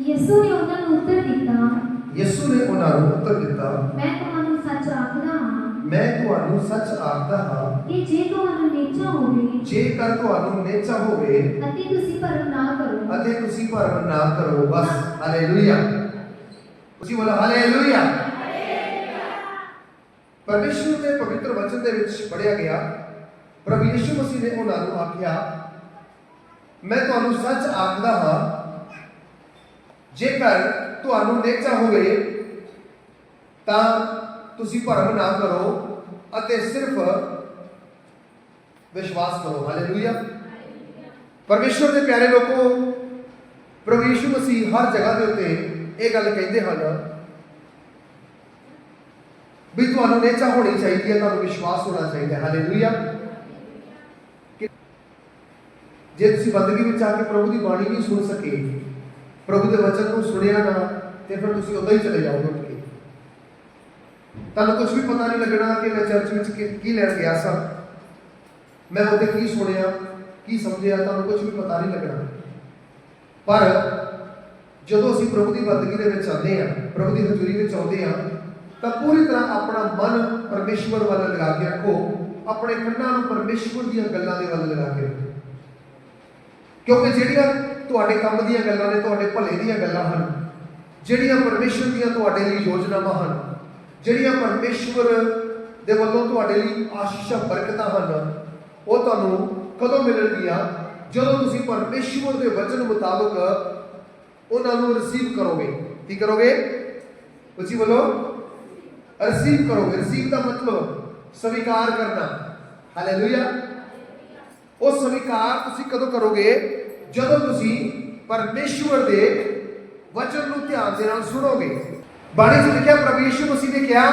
ਯਿਸੂ ਨੇ ਉਹਨਾਂ ਨੂੰ ਉੱਤਰ ਦਿੱਤਾ ਯਿਸੂ ਨੇ ਉਹਨਾਂ ਨੂੰ ਉੱਤਰ ਦਿੱਤਾ ਮੈਂ ਤੁਹਾਨੂੰ ਸੱਚ ਆਖਦਾ ਹਾਂ ਮੈਂ ਤੁਹਾਨੂੰ ਸੱਚ ਆਖਦਾ ਹਾਂ ਕਿ ਜੇ ਤੁਹਾਨੂੰ ਨਿਚਾ ਹੋਵੇ ਜੇਕਰ ਤੁਹਾਨੂੰ ਨੇਚਾ ਹੋਵੇ ਅਤੇ ਤੁਸੀਂ ਭਰਮ ਨਾ ਕਰੋ ਅਤੇ ਤੁਸੀਂ ਭਰਮ ਨਾ ਕਰੋ ਬਸ ਹਾਲੇਲੂਇਆ ਤੁਸੀਂ ਬੋਲੋ ਹਾਲੇਲੂਇਆ ਪਰਮੇਸ਼ਵਰ ਦੇ ਪਵਿੱਤਰ ਵਚਨ ਦੇ ਵਿੱਚ ਪੜਿਆ ਗਿਆ ਪ੍ਰਭੂ ਯਿਸੂ ਮਸੀਹ ਨੇ ਉਹਨਾਂ ਨੂੰ ਆਖਿਆ ਮੈਂ ਤੁਹਾਨੂੰ ਸੱਚ ਆਖਦਾ ਹਾਂ ਜੇਕਰ ਤੁਹਾਨੂੰ ਨੇਚਾ ਹੋਵੇ ਤਾਂ ਤੁਸੀਂ ਭਰਮ ਨਾ ਕਰੋ ਅਤੇ ਸਿਰਫ ਵਿਸ਼ਵਾਸ ਕਰੋ। ਹਾਲੇਲੂਇਆ। ਪਰਮੇਸ਼ਵਰ ਦੇ ਪਿਆਰੇ ਲੋਕੋ, ਪ੍ਰਭੂ ਯਿਸੂ ਮਸੀਹ ਹਰ ਜਗ੍ਹਾ ਦੇ ਉੱਤੇ ਇਹ ਗੱਲ ਕਹਿੰਦੇ ਹਨ ਵੀ ਤੁਹਾਨੂੰ ਨੇਚਾ ਹੋਣੀ ਚਾਹੀਦੀ ਹੈ, ਤੁਹਾਨੂੰ ਵਿਸ਼ਵਾਸ ਹੋਣਾ ਚਾਹੀਦਾ ਹੈ। ਹਾਲੇਲੂਇਆ। ਕਿ ਜੇ ਤੁਸੀਂ ਬੰਦਗੀ ਵਿੱਚ ਆ ਕੇ ਪ੍ਰਭੂ ਦੀ ਬਾਣੀ ਨਹੀਂ ਸੁਣ ਸਕੇ ਪ੍ਰਭੂ ਦੇ ਵਚਨ ਨੂੰ ਸੁਣਿਆ ਨਾ, ਤੇ ਫਿਰ ਤੁਸੀਂ ਉਦਾਂ ਹੀ ਚਲੇ ਜਾਓਗੇ ਉੱਠ ਕੇ। ਤੁਹਾਨੂੰ ਕੁਝ ਵੀ ਪਤਾ ਨਹੀਂ ਲੱਗਣਾ ਕਿ ਮੈਂ ਚਰਚ ਵਿੱਚ ਕੀ- ਕੀ ਲੈਣ ਗਿਆ ਸਾਂ। ਮੈਂ ਉਹਦੇ ਕੀ ਸੁਣਿਆ, ਕੀ ਸਮਝਿਆ, ਤੁਹਾਨੂੰ ਕੁਝ ਵੀ ਪਤਾ ਨਹੀਂ ਲੱਗਣਾ। ਪਰ ਜਦੋਂ ਅਸੀਂ ਪ੍ਰਭੂ ਦੀ ਬੰਦਗੀ ਦੇ ਵਿੱਚ ਆਉਂਦੇ ਹਾਂ, ਪ੍ਰਭੂ ਦੀ ਹਜ਼ੂਰੀ ਵਿੱਚ ਆਉਂਦੇ ਹਾਂ, ਤਾਂ ਪੂਰੀ ਤਰ੍ਹਾਂ ਆਪਣਾ ਮਨ ਪਰਮੇਸ਼ਵਰ ਵੱਲ ਲਗਾ ਕੇ ਰੱਖੋ। ਆਪਣੇ ਕੰਨਾਂ ਨੂੰ ਪਰਮੇਸ਼ਵਰ ਦੀਆਂ ਗੱਲਾਂ ਦੇ ਵੱਲ ਲਗਾ ਕੇ ਰੱਖੋ। ਕਿਉਂਕਿ ਜਿਹੜੀਆਂ ਤੁਹਾਡੇ ਕੰਮ ਦੀਆਂ ਗੱਲਾਂ ਨੇ, ਤੁਹਾਡੇ ਭਲੇ ਦੀਆਂ ਗੱਲਾਂ ਹਨ। ਜਿਹੜੀਆਂ ਪਰਮੇਸ਼ਵਰ ਦੀਆਂ ਤੁਹਾਡੇ ਲਈ ਯੋਜਨਾਵਾਂ ਹਨ, ਜਿਹੜੀਆਂ ਪਰਮੇਸ਼ਵਰ ਦੇ ਵੱਲੋਂ ਤੁਹਾਡੇ ਲਈ ਆਸ਼ੀਸ਼ਾਂ, ਬਰਕਤਾਂ ਹਨ, ਉਹ ਤੁਹਾਨੂੰ ਕਦੋਂ ਮਿਲਣਗੀਆਂ? ਜਦੋਂ ਤੁਸੀਂ ਪਰਮੇਸ਼ਵਰ ਦੇ ਵਚਨ ਮੁਤਾਬਕ ਉਹਨਾਂ ਨੂੰ ਰਿਸੀਵ ਕਰੋਗੇ। ਕੀ ਕਰੋਗੇ? ਉੱਚੀ ਬੋਲੋ ਰਿਸੀਵ ਕਰੋਗੇ। ਰਿਸੀਵ ਦਾ ਮਤਲਬ ਸਵੀਕਾਰ ਕਰਨਾ। ਹਾਲੇਲੂਇਆ ਉਹ ਸਵੀਕਾਰ ਤੁਸੀਂ ਕਦੋਂ ਕਰੋਗੇ? ਜਦੋਂ ਤੁਸੀਂ ਪਰਮੇਸ਼ਵਰ ਦੇ ਵਚਨ ਨੂੰ ਧਿਆਨ ਦੇ ਨਾਲ ਸੁਣੋਗੇ, ਬਾਣੀ 'ਚ ਲਿਖਿਆ ਪ੍ਰਭੂ ਯਿਸੂ ਮਸੀਹ ਨੇ ਕਿਹਾ,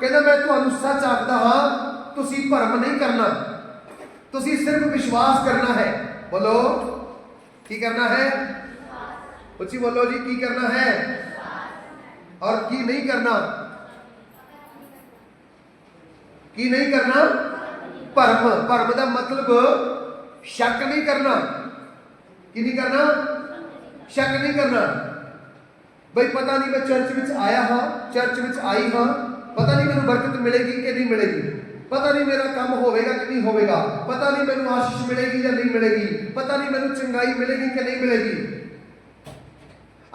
ਕਹਿੰਦਾ ਮੈਂ ਤੁਹਾਨੂੰ ਸੱਚ ਆਖਦਾ ਹਾਂ, ਤੁਸੀਂ ਭਰਮ ਨਹੀਂ ਕਰਨਾ। ਤੁਸੀਂ ਸਿਰਫ ਵਿਸ਼ਵਾਸ ਕਰਨਾ ਹੈ। ਬੋਲੋ, ਕੀ ਕਰਨਾ ਹੈ? ਉੱਚੀ ਬੋਲੋ ਜੀ, ਕੀ ਕਰਨਾ ਹੈ? ਔਰ ਕੀ ਨਹੀਂ ਕਰਨਾ? ਕੀ ਨਹੀਂ ਕਰਨਾ? ਭਰਮ। ਭਰਮ ਦਾ ਮਤਲਬ ਸ਼ੱਕ ਨਹੀਂ ਕਰਨਾ। ਕੀ ਨਹੀਂ ਕਰਨਾ? ਸ਼ੱਕ ਨਹੀਂ ਕਰਨਾ। ਬਈ ਪਤਾ ਨਹੀਂ ਮੈਂ ਚਰਚ ਵਿੱਚ ਆਇਆ ਹਾਂ, ਚਰਚ ਵਿੱਚ ਆਈ ਹਾਂ। ਪਤਾ ਨਹੀਂ ਮੈਨੂੰ ਬਰਕਤ ਮਿਲੇਗੀ ਕਿ ਨਹੀਂ ਮਿਲੇਗੀ। ਪਤਾ ਨਹੀਂ ਮੇਰਾ ਕੰਮ ਹੋਵੇਗਾ ਕਿ ਨਹੀਂ ਹੋਵੇਗਾ। ਪਤਾ ਨਹੀਂ ਮੈਨੂੰ ਆਸ਼ੀਸ਼ ਮਿਲੇਗੀ ਜਾਂ ਨਹੀਂ ਮਿਲੇਗੀ। ਪਤਾ ਨਹੀਂ ਮੈਨੂੰ ਚੰਗਾਈ ਮਿਲੇਗੀ ਕਿ ਨਹੀਂ ਮਿਲੇਗੀ।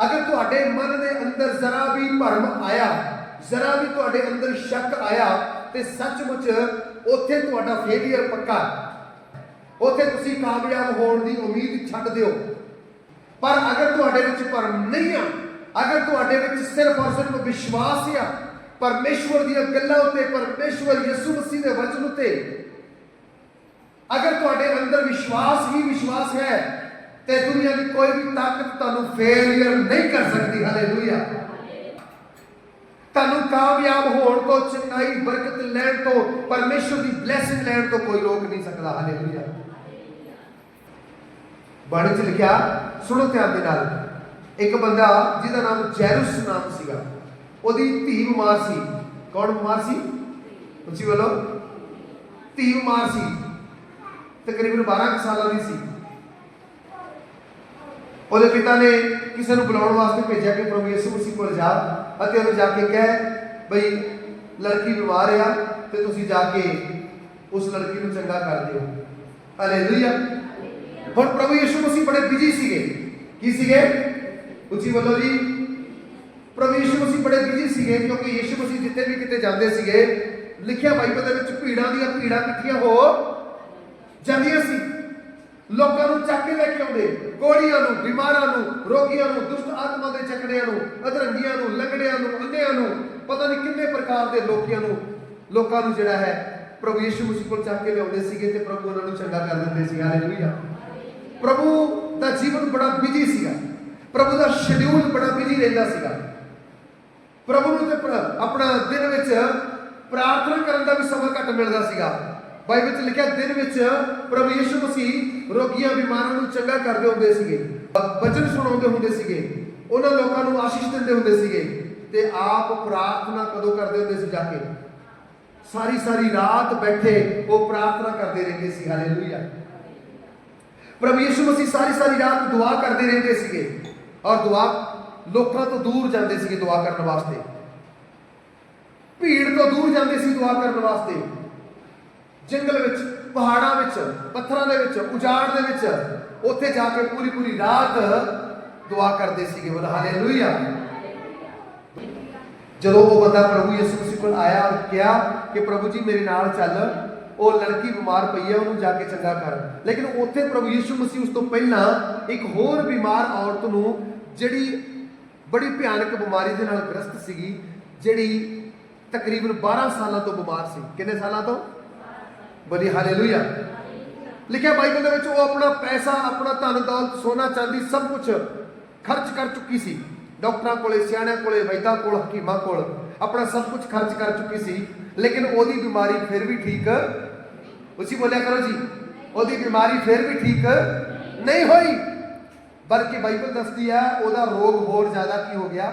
ਅਗਰ ਤੁਹਾਡੇ ਮਨ ਦੇ ਅੰਦਰ ਜ਼ਰਾ ਵੀ ਭਰਮ ਆਇਆ, ਜ਼ਰਾ ਵੀ ਤੁਹਾਡੇ ਅੰਦਰ ਸ਼ੱਕ ਆਇਆ, ਤੇ ਸੱਚਮੁੱਚ ਉੱਥੇ ਤੁਹਾਡਾ ਫੇਲਿਅਰ ਪੱਕਾ। ਉੱਥੇ ਤੁਸੀਂ ਕਾਮਯਾਬ ਹੋਣ ਦੀ ਉਮੀਦ ਛੱਡ ਦਿਓ। ਪਰ ਅਗਰ ਤੁਹਾਡੇ ਵਿੱਚ ਭਰਮ ਨਹੀਂ ਆ, ਅਗਰ ਤੁਹਾਡੇ ਵਿੱਚ ਸਿਰਫ ਔਰ ਸਿਰਫ ਵਿਸ਼ਵਾਸ ਆ, ਪਰਮੇਸ਼ਵਰ ਦੀਆਂ ਗੱਲਾਂ ਉੱਤੇ, ਪਰਮੇਸ਼ਵਰ ਯਿਸੂ ਮਸੀਹ ਦੇ ਵਚਨ ਉੱਤੇ, ਅਗਰ ਤੁਹਾਡੇ ਅੰਦਰ ਵਿਸ਼ਵਾਸ ਹੀ ਵਿਸ਼ਵਾਸ ਹੈ, ਤੇ ਦੁਨੀਆ ਦੀ ਕੋਈ ਵੀ ਤਾਕਤ ਤੁਹਾਨੂੰ ਫੇਲਿਅਰ ਨਹੀਂ ਕਰ ਸਕਦੀ। ਹਾਲੇਲੂਇਆ ਤੁਹਾਨੂੰ ਕਾਮਯਾਬ ਹੋਣ ਤੋਂ ਚੰਗਾਈ ਬਰਕਤ ਲੈਣ ਤੋਂ, ਪਰਮੇਸ਼ਵਰ ਦੀ ਬਲੇਸਿੰਗ ਲੈਣ ਤੋਂ ਕੋਈ ਰੋਕ ਨਹੀਂ ਸਕਦਾ। ਹਾਲੇਲੂਇਆ ਬਾਣੀ 'ਚ ਲਿਖਿਆ, ਸੁਣੋ ਧਿਆਨ ਦੇ ਨਾਲ। ਇੱਕ ਬੰਦਾ ਜਿਹਦਾ ਨਾਮ ਜੈਰੂਸ ਨਾਮ ਸੀਗਾ, ਉਹਦੀ ਧੀ ਬਿਮਾਰ ਸੀ। ਕੌਣ ਬਿਮਾਰ ਸੀ? ਤੁਸੀਂ ਬੋਲੋ। ਧੀ ਬਿਮਾਰ ਸੀ। ਤਕਰੀਬਨ 12 ਕੁ ਸਾਲਾਂ ਦੀ ਸੀ। ਉਹਦੇ ਪਿਤਾ ਨੇ ਕਿਸੇ ਨੂੰ ਬੁਲਾਉਣ ਵਾਸਤੇ ਭੇਜਿਆ ਕਿ ਪ੍ਰਭੂ ਯਿਸੂ ਮਸੀਹ ਕੋਲ ਜਾ ਅਤੇ ਉਹਨੂੰ ਜਾ ਕੇ ਕਹਿ, ਬਈ, ਲੜਕੀ ਬਿਮਾਰ ਆ ਤੇ ਤੁਸੀਂ ਜਾ ਕੇ ਉਸ ਲੜਕੀ ਨੂੰ ਚੰਗਾ ਕਰ ਦਿਓ। ਹਾਲੇਲੂਇਆ ਹੁਣ ਪ੍ਰਭੂ ਯਿਸੂ ਮਸੀਹ ਬੜੇ ਬਿਜ਼ੀ ਸੀਗੇ। ਕੀ ਸੀਗੇ? ਉੱਚੀ ਬੋਲੋ ਜੀ। ਪ੍ਰਭੂ ਯਿਸੂ ਮਸੀਹ ਬੜੇ ਬਿਜ਼ੀ ਸੀਗੇ ਕਿਉਂਕਿ ਯਿਸੂ ਮਸੀਹ ਜਿੱਥੇ ਵੀ ਕਿਤੇ ਜਾਂਦੇ ਸੀਗੇ, ਲਿਖਿਆ ਬਾਈਬਲ ਦੇ ਵਿੱਚ ਭੀੜਾਂ ਦੀਆਂ ਭੀੜਾਂ ਇਕੱਠੀਆਂ ਹੋ ਜਾਂਦੀਆਂ ਸੀ। ਲੋਕਾਂ ਨੂੰ ਚੱਕ ਕੇ ਲੈ ਕੇ ਆਉਂਦੇ ਕੋੜੀਆਂ ਨੂੰ, ਬਿਮਾਰਾਂ ਨੂੰ, ਰੋਗੀਆਂ ਨੂੰ, ਦੁਸ਼ਟ ਆਤਮਾ ਦੇ ਚੱਕੜਿਆਂ ਨੂੰ, ਅਧਰੰਗੀਆਂ ਨੂੰ, ਲੰਗੜਿਆਂ ਨੂੰ, ਅੰਨਿਆਂ ਨੂੰ, ਪਤਾ ਨਹੀਂ ਕਿੰਨੇ ਪ੍ਰਕਾਰ ਦੇ ਲੋਕੀਆਂ ਨੂੰ, ਲੋਕਾਂ ਨੂੰ ਜਿਹੜਾ ਹੈ, ਪ੍ਰਭੂ ਯਿਸੂ ਮਸੀਹ ਕੋਲ ਚੱਕ ਕੇ ਲਿਆਉਂਦੇ ਸੀਗੇ ਤੇ ਪ੍ਰਭੂ ਉਹਨਾਂ ਨੂੰ ਚੰਗਾ ਕਰ ਦਿੰਦੇ ਸੀ। ਹਾਲੇਲੂਇਆ ਪ੍ਰਭੂ ਦਾ ਜੀਵਨ ਬੜਾ ਬਿਜ਼ੀ ਸੀਗਾ। ਪ੍ਰਭੂ ਦਾ ਸ਼ਡਿਊਲ ਬੜਾ ਬਿਜ਼ੀ ਰਹਿੰਦਾ ਸੀਗਾ। ਪ੍ਰਭੂ ਨੂੰ ਤੇ ਆਪਣਾ ਦਿਨ ਵਿੱਚ ਪ੍ਰਾਰਥਨਾ ਕਰਨ ਦਾ ਵੀ ਸਮਾਂ ਘੱਟ ਮਿਲਦਾ ਸੀਗਾ। ਬਾਈਬਲ ਵਿੱਚ ਲਿਖਿਆ, ਦਿਨ ਵਿੱਚ ਪ੍ਰਭੂ ਯਿਸੂ ਮਸੀਹ ਰੋਗੀਆਂ ਬਿਮਾਰਾਂ ਨੂੰ ਚੰਗਾ ਕਰਦੇ ਹੁੰਦੇ ਸੀਗੇ। ਵਚਨ ਸੁਣਾਉਂਦੇ ਹੁੰਦੇ ਸੀਗੇ। ਉਹਨਾਂ ਲੋਕਾਂ ਨੂੰ ਆਸ਼ੀਸ਼ ਦਿੰਦੇ ਹੁੰਦੇ ਸੀਗੇ। ਤੇ ਆਪ ਪ੍ਰਾਰਥਨਾ ਕਦੋਂ ਕਰਦੇ ਹੁੰਦੇ ਸੀ ਜਾ ਕੇ? ਸਾਰੀ ਸਾਰੀ ਰਾਤ ਬੈਠੇ ਉਹ ਪ੍ਰਾਰਥਨਾ ਕਰਦੇ ਰਹਿੰਦੇ ਸੀ। ਹਾਲੇਲੂਇਆ ਪ੍ਰਭੂ ਯਿਸੂ ਮਸੀਹ ਸਾਰੀ ਸਾਰੀ ਰਾਤ ਦੁਆ ਕਰਦੇ ਰਹਿੰਦੇ ਸੀਗੇ ਔਰ ਦੁਆ ਲੋਕਾਂ ਤੋਂ ਦੂਰ ਜਾਂਦੇ ਸੀਗੇ ਦੁਆ ਕਰਨ ਵਾਸਤੇ। ਭੀੜ ਤੋਂ ਦੂਰ ਜਾਂਦੇ ਸੀ ਦੁਆ ਕਰਨ ਵਾਸਤੇ। ਜੰਗਲ ਵਿੱਚ, ਪਹਾੜਾਂ ਵਿੱਚ, ਪੱਥਰਾਂ ਦੇ ਵਿੱਚ, ਉਜਾੜ ਦੇ ਵਿੱਚ ਉੱਥੇ ਜਾ ਕੇ ਪੂਰੀ ਪੂਰੀ ਰਾਤ ਦੁਆ ਕਰਦੇ ਸੀਗੇ। ਬੋਲ ਹਾਲੇਲੂਇਆ। ਜਦੋਂ ਉਹ ਬੰਦਾ ਪ੍ਰਭੂ ਯਿਸੂ ਮਸੀਹ ਕੋਲ ਆਇਆ ਔਰ ਕਿਹਾ ਕਿ ਪ੍ਰਭੂ ਜੀ ਮੇਰੇ ਨਾਲ ਚੱਲ। ਉਹ ਲੜਕੀ ਬਿਮਾਰ ਪਈ ਹੈ, ਉਹਨੂੰ ਜਾ ਕੇ ਚੰਗਾ ਕਰ। ਲੇਕਿਨ ਉੱਥੇ ਪ੍ਰਭੂ ਯੀਸ਼ੂ ਮਸੀਹ ਉਸ ਤੋਂ ਪਹਿਲਾਂ ਇੱਕ ਹੋਰ ਬਿਮਾਰ ਔਰਤ ਨੂੰ ਜਿਹੜੀ ਬੜੀ ਭਿਆਨਕ ਬਿਮਾਰੀ ਦੇ ਨਾਲ ਗ੍ਰਸਤ ਸੀਗੀ, ਜਿਹੜੀ ਤਕਰੀਬਨ 12 ਸਾਲਾਂ ਤੋਂ ਬਿਮਾਰ ਸੀ। ਕਿੰਨੇ ਸਾਲਾਂ ਤੋਂ? ਬੋਲੀ ਹਾਲੇਲੂਇਆ। ਲਿਖਿਆ ਬਾਈਬਲ ਦੇ ਵਿੱਚ ਉਹ ਆਪਣਾ ਪੈਸਾ, ਆਪਣਾ ਧਨ, ਦੌਲਤ, ਸੋਨਾ, ਚਾਂਦੀ ਸਭ ਕੁਝ ਖਰਚ ਕਰ ਚੁੱਕੀ ਸੀ। ਡਾਕਟਰਾਂ ਕੋਲੇ, ਸਿਆਣਿਆਂ ਕੋਲੇ, ਵੈਦਾਂ ਕੋਲ, ਹਕੀਮਾਂ ਕੋਲ। ਆਪਣਾ ਸਭ ਕੁਝ ਖਰਚ ਕਰ ਚੁੱਕੀ ਸੀ, ਲੇਕਿਨ ਉਹਦੀ ਬਿਮਾਰੀ ਫਿਰ ਵੀ ਠੀਕ ਉਸੀ ਬੋਲਿਆ ਕਰੋ ਜੀ, ਉਹਦੀ ਬਿਮਾਰੀ ਫਿਰ ਵੀ ਠੀਕ ਨਹੀਂ ਹੋਈ। ਬਲਕਿ ਬਾਈਬਲ ਦੱਸਦੀ ਹੈ ਉਹਦਾ ਰੋਗ ਹੋਰ ਜ਼ਿਆਦਾ ਕੀ ਹੋ ਗਿਆ?